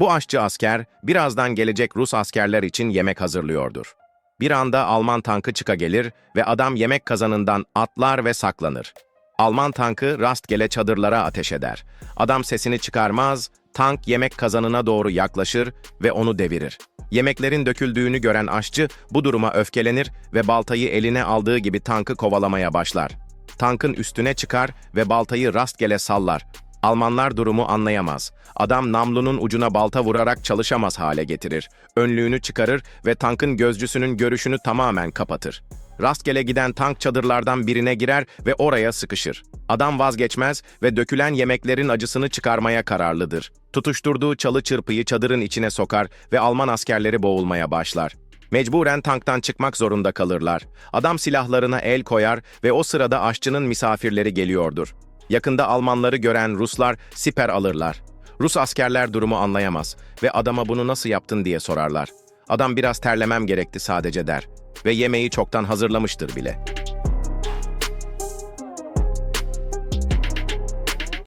Bu aşçı asker, birazdan gelecek Rus askerler için yemek hazırlıyordur. Bir anda Alman tankı çıka gelir ve adam yemek kazanından atlar ve saklanır. Alman tankı rastgele çadırlara ateş eder. Adam sesini çıkarmaz, tank yemek kazanına doğru yaklaşır ve onu devirir. Yemeklerin döküldüğünü gören aşçı bu duruma öfkelenir ve baltayı eline aldığı gibi tankı kovalamaya başlar. Tankın üstüne çıkar ve baltayı rastgele sallar. Almanlar durumu anlayamaz. Adam namlunun ucuna balta vurarak çalışamaz hale getirir. Önlüğünü çıkarır ve tankın gözcüsünün görüşünü tamamen kapatır. Rastgele giden tank çadırlardan birine girer ve oraya sıkışır. Adam vazgeçmez ve dökülen yemeklerin acısını çıkarmaya kararlıdır. Tutuşturduğu çalı çırpıyı çadırın içine sokar ve Alman askerleri boğulmaya başlar. Mecburen tanktan çıkmak zorunda kalırlar. Adam silahlarına el koyar ve o sırada aşçının misafirleri geliyordur. Yakında Almanları gören Ruslar siper alırlar. Rus askerler durumu anlayamaz ve adama bunu nasıl yaptın diye sorarlar. Adam biraz terlemem gerekti sadece der ve yemeği çoktan hazırlamıştır bile.